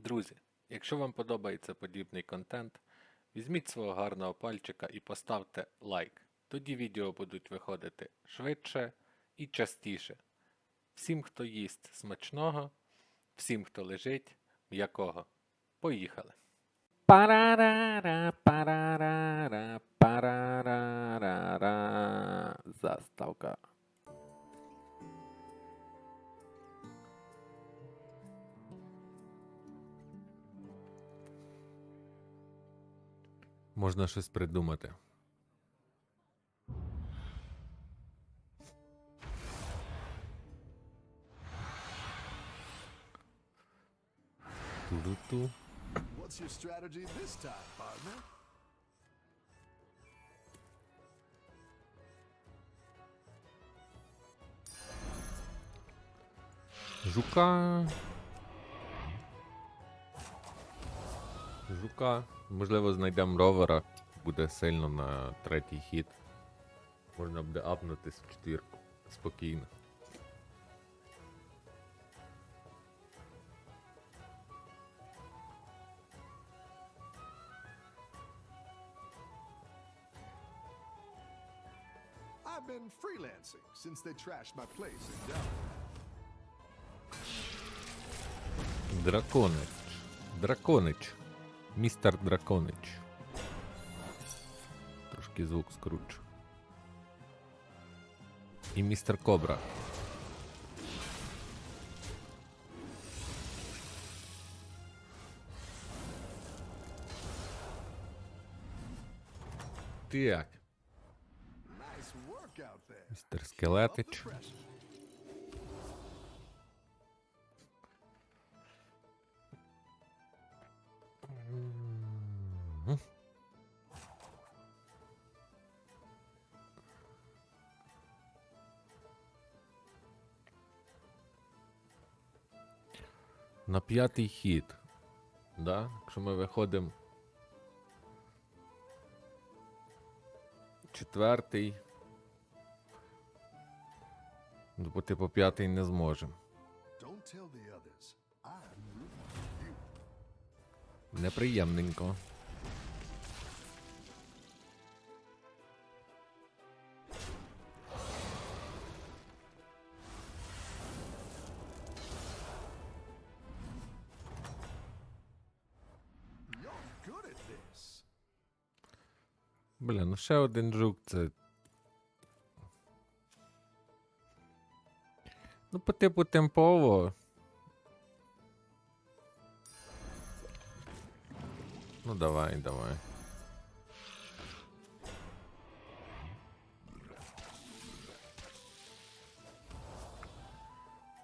Друзі, якщо вам подобається подібний контент, візьміть свого гарного пальчика і поставте лайк. Тоді відео будуть виходити швидше і частіше. Всім, хто їсть смачного, всім, хто лежить, м'якого. Поїхали! Парарара, парарара, парарара. Заставка. Можна щось придумати. Ту-ду-ту. What's your strategy this time, partner? Жука. Жука. Можливо, знайдемо ровера. Буде сильно на третій хід. Можна буде апнутись в четвірку. Спокійно. I've been freelancing since they trashed my place in. Драконич. Драконич. Містер Драконич. Трошки звук скручу. І містер Кобра. Так. Містер Скелетич. На п'ятий хід. Да? Якщо ми виходимо. Четвертий. Ну, бо типу п'ятий не зможемо. Don't ну ще один жук це. Ну, по типу темпово. Ну давай, давай.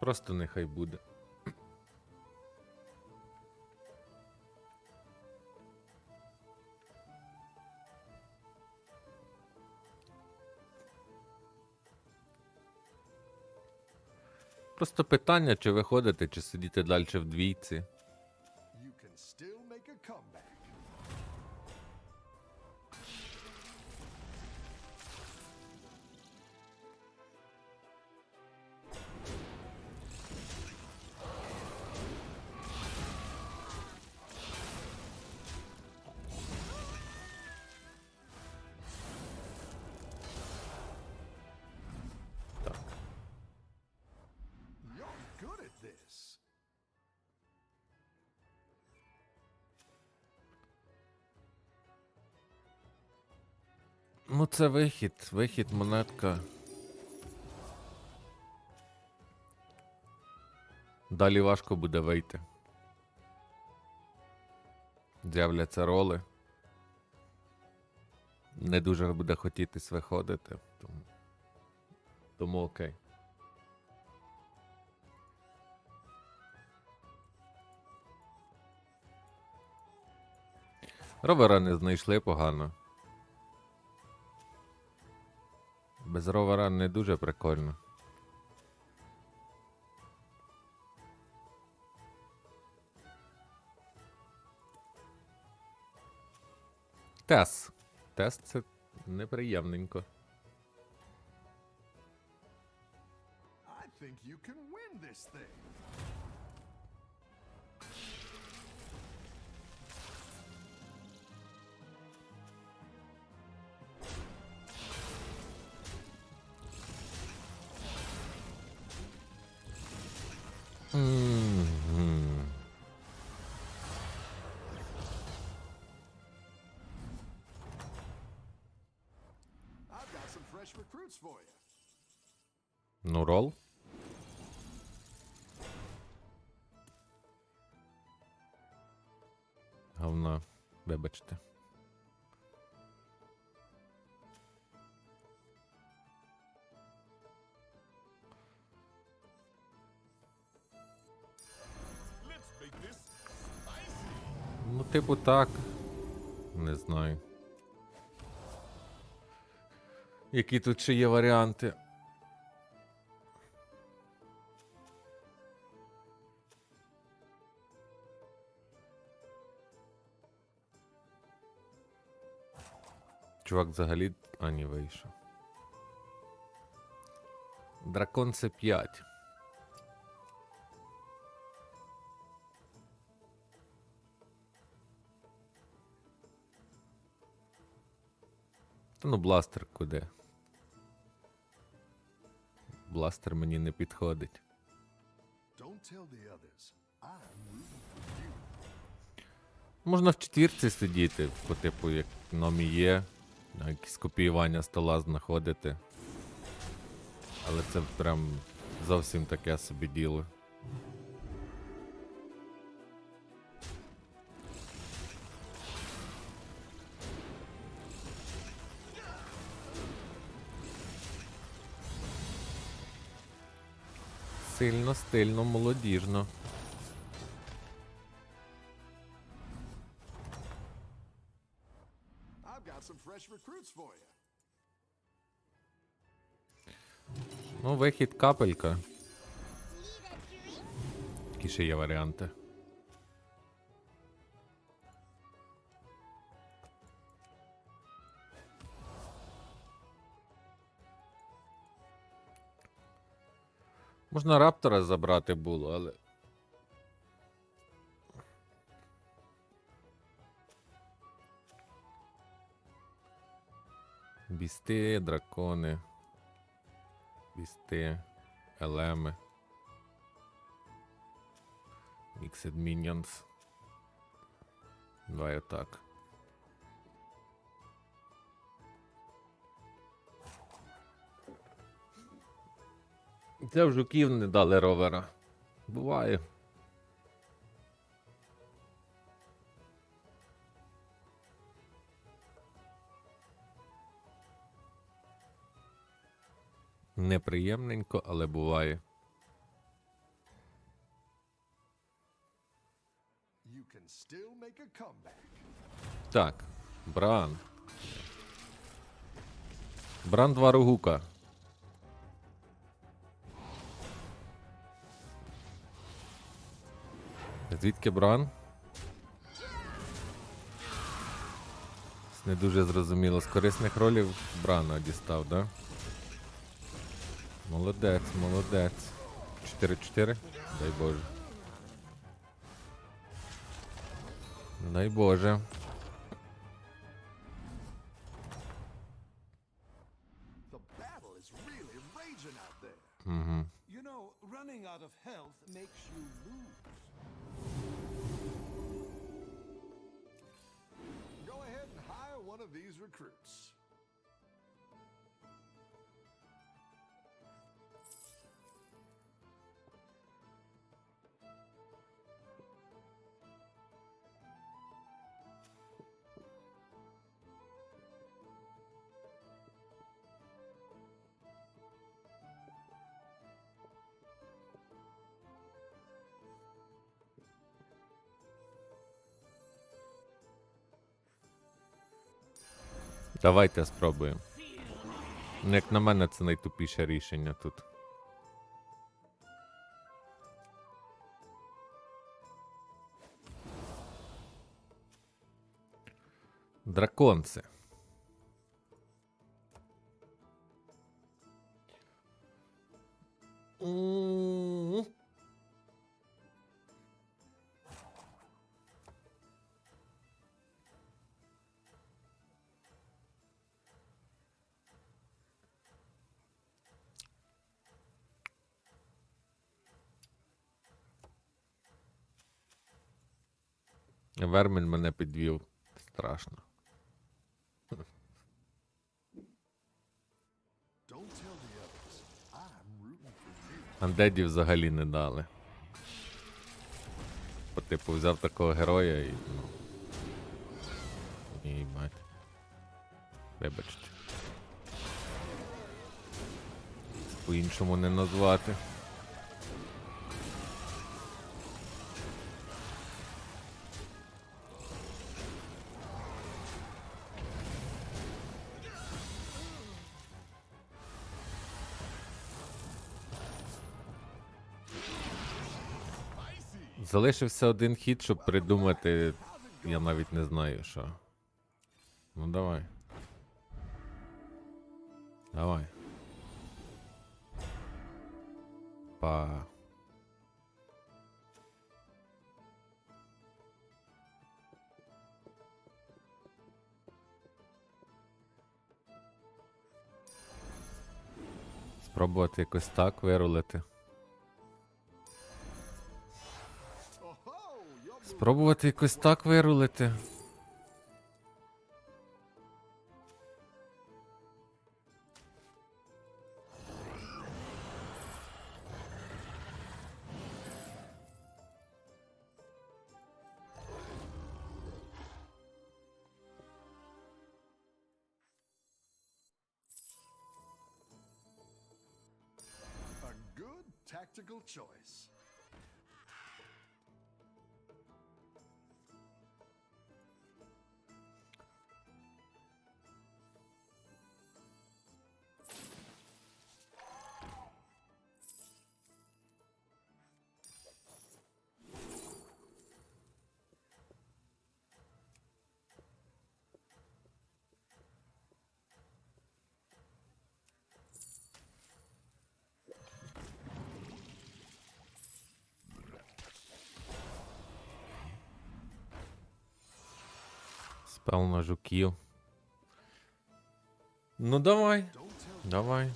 Просто нехай буде. Просто питання, чи виходити, чи сидіти далі в двійці. Ну, це вихід, вихід, монетка. Далі важко буде вийти. З'являться роли. Не дуже буде хотітись виходити. Тому, тому окей. Ровера не знайшли погано. Без ровера не дуже прикольно. Тес. Тес це неприємненько. I think you can win this thing. For you. Ну, рол. Говна, вибачте. Типу, так. Не знаю. Які тут ще є варіанти? Чувак взагалі. А, ні, вийшов. Дракон це 5. Та ну бластер куди? Бластер мені не підходить. Можна в четвірці сидіти, по типу, як номі є, якісь копіювання стола знаходити. Але це прям зовсім таке собі діло. Сильно, стильно, молодіжно. Ну, вихід капелька. Які ще є варіанти. Можна раптора забрати було, але. Бісти, дракони. Бісти, елеми. Mixed Minions. Давай отак. Це в жуків не дали ровера. Буває. Неприємненько, але буває. Так, Бран. Бран два Ругука. Звідки Бран? Не дуже зрозуміло. З корисних ролів Брана дістав, да? Молодець, молодець. 4-4? Дай Боже. Дай Боже. Out of health makes you lose. Go ahead and hire one of these recruits. Давайте спробуємо. Ну, як на мене, це найтупіше рішення тут. Драконце. Вермін мене підвів. Страшно. Андедів взагалі не дали. По типу взяв такого героя і. ну. І мать. Вибачте. По-іншому не назвати. Залишився один хід, щоб придумати. Я навіть не знаю що. Ну давай. Давай. Па. Спробувати якось так вирулити. You're Спробувати якось так вирулити. choice. Спел на жуків. Ну давай. Don't tell Давай. I'm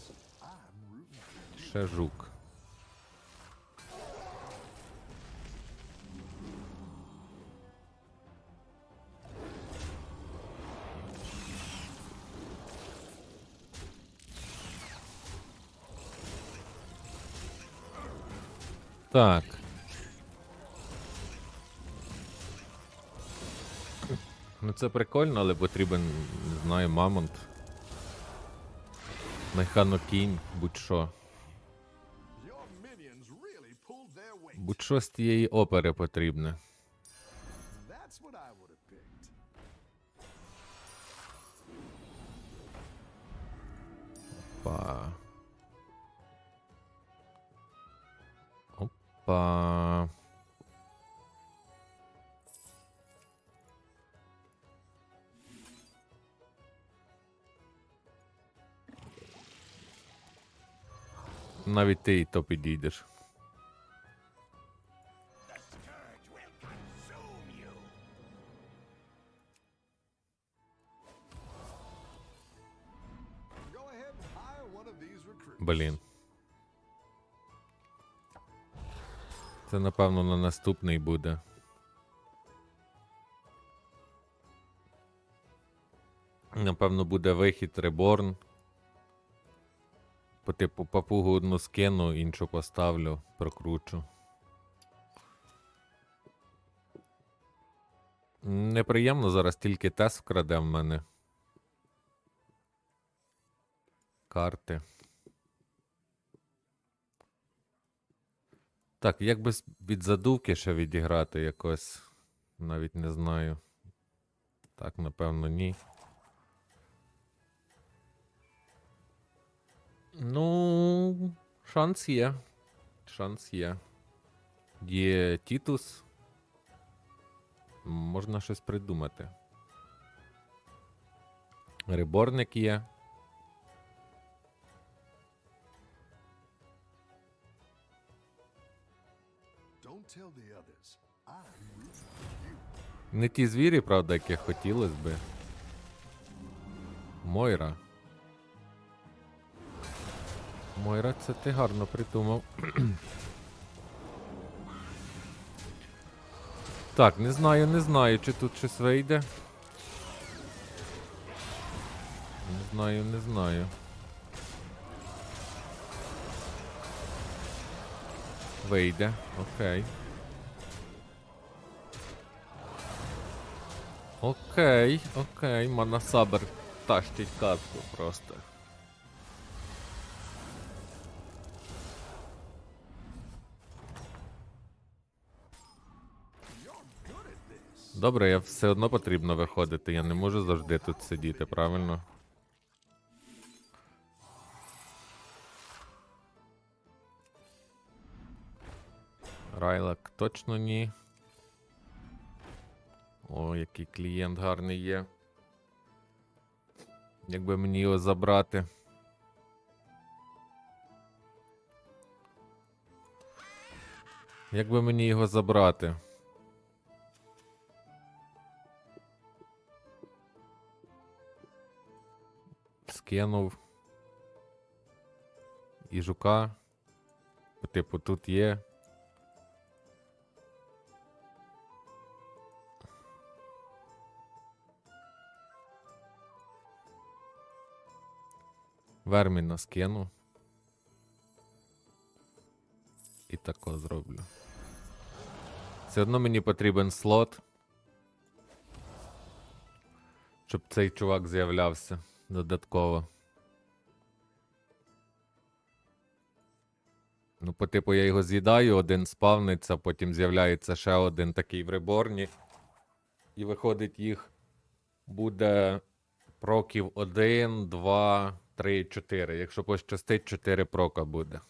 rooting for you. Ще жук. Так. Це прикольно, але потрібен, не знаю, мамонт. Механокінь, будь-що. Будь-що з тієї опери потрібне. Опа. Опа. Навіть ти і то підійдеш. Блін. Це напевно на наступний буде. Напевно, буде вихід Реборн. По типу папугу одну скину, іншу поставлю, прокручу. Неприємно зараз тільки тест вкраде в мене. Карти. Так, як би від задувки ще відіграти якось. Навіть не знаю. Так, напевно, ні. Ну, шанс є. Шанс є. Є Тітус. Можна щось придумати. Риборник є. Не ті звірі, правда, яких хотілося би. Мойра. Мойра, це ти гарно придумав. Так, не знаю, не знаю, чи тут щось вийде. Не знаю, не знаю. Вийде, окей. Окей, окей, Манасабер тащить катку просто. Добре, я все одно потрібно виходити. Я не можу завжди тут сидіти, правильно? Райлак точно ні. О, який клієнт гарний є. Якби мені його забрати. Якби мені його забрати. Скинув. І жука. Типу, тут є. Верміна скину. І тако зроблю. Все одно мені потрібен слот. Щоб цей чувак з'являвся додатково. Ну, по типу, я його з'їдаю, один спавниться, потім з'являється ще один такий в реборні. І виходить, їх буде проків 1, 2, 3, 4. Якщо пощастить, 4 прока буде.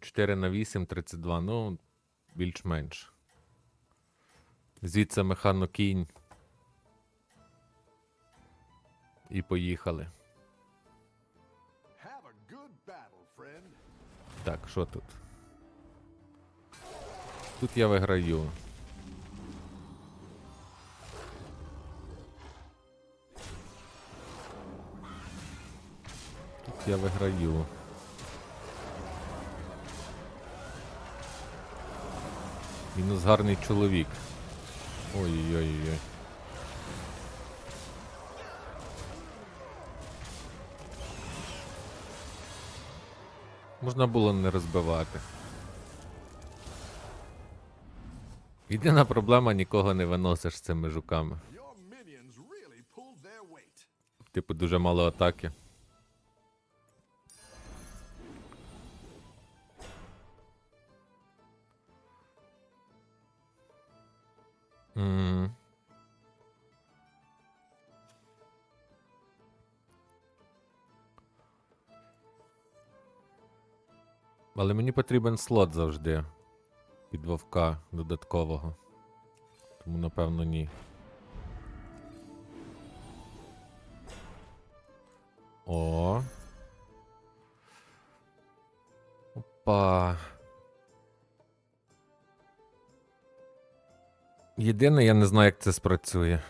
4 на 8, 32. Ну, більш-менш. Звідси механокінь. І поїхали. Так, що тут? Тут я виграю. Тут я виграю. Мінус гарний чоловік. Ой-ой-ой. Можна було не розбивати. Єдина проблема нікого не виносиш з цими жуками. Типу дуже мало атаки. Але мені потрібен слот завжди. Від вовка додаткового. Тому напевно ні. О. Опа. Єдине, я не знаю, як це спрацює.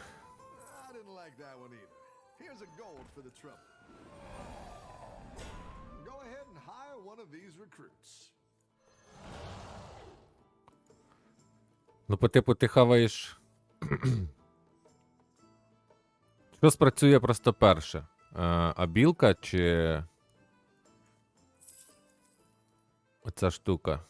Ну, по типу, ти хаваєш. Що спрацює просто перше? Е, а білка чи. Оця штука.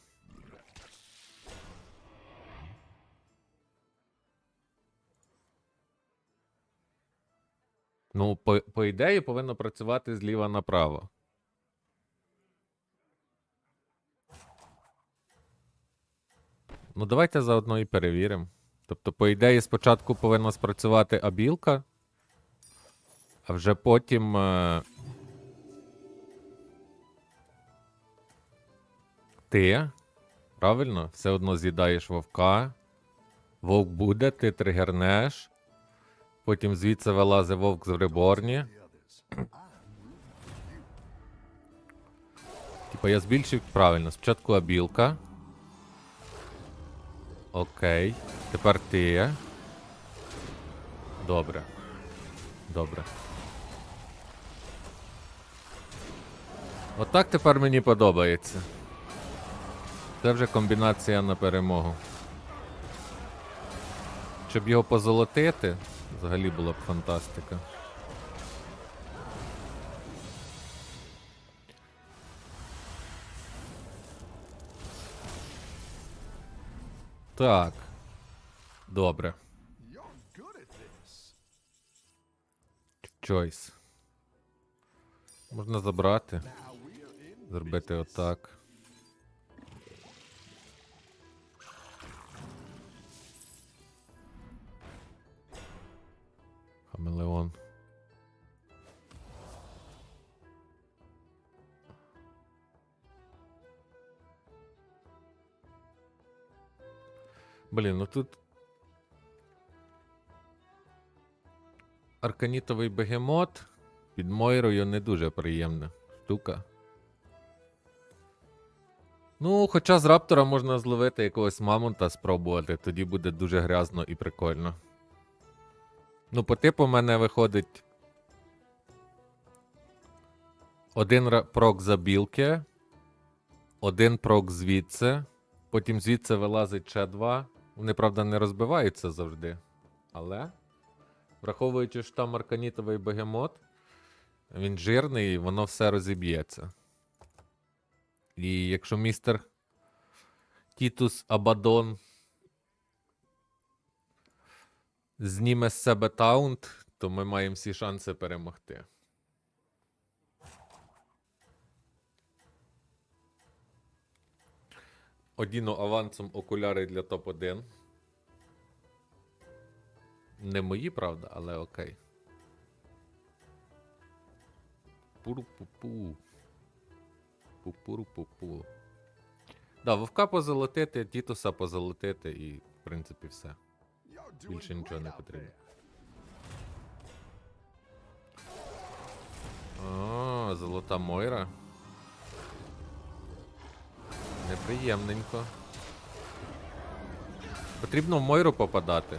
Ну, по, по ідеї повинно працювати зліва направо. Ну, давайте заодно і перевіримо. Тобто, по ідеї, спочатку повинна спрацювати абілка, а вже потім. Е... Ти. Правильно? Все одно з'їдаєш вовка. Вовк буде, ти тригернеш. Потім звідси вилазить вовк з реборні. Типа я збільшив правильно. Спочатку абілка. Окей. Тепер ти. Добре. Добре. Отак тепер мені подобається. Це вже комбінація на перемогу. Щоб його позолотити, взагалі була б фантастика. Так. Добре. Choice. Можна забрати. Зробити отак. Хамелеон. Блін, ну тут. Арканітовий бегемот під Мойрою не дуже приємна штука. Ну, хоча з раптора можна зловити якогось мамонта спробувати, тоді буде дуже грязно і прикольно. Ну, по типу, в мене виходить. Один прок за білки, один прок звідси, потім звідси вилазить ще два. Вони, правда, не розбиваються завжди. Але, враховуючи, що там арканітовий бегемот, він жирний, і воно все розіб'ється. І якщо містер Тітус Абадон зніме з себе таунт, то ми маємо всі шанси перемогти. Одіну авансом окуляри для топ-1. Не мої, правда, але окей. Пуру-пу-пу. Пу-пуру-пу-пу. Да, вовка позолотити, Тітуса позолотити і, в принципі, все. Більше нічого не потрібно. О, золота Мойра. Неприємненько. Потрібно в Мойру попадати.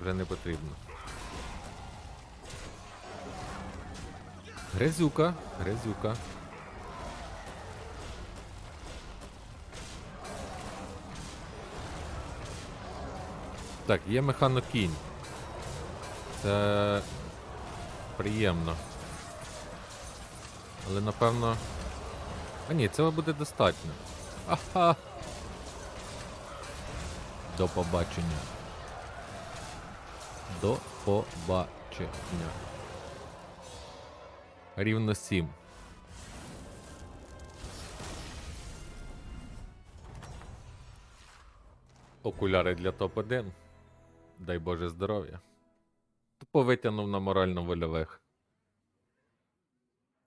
Вже не потрібно. Грязюка, грязюка. Так, є механокінь. Це приємно. Але напевно. А ні, цього буде достатньо. Ага. До побачення. До побачення. Рівно 7. Окуляри для топ-1. Дай Боже здоров'я. Тупо витягнув на морально-вольових.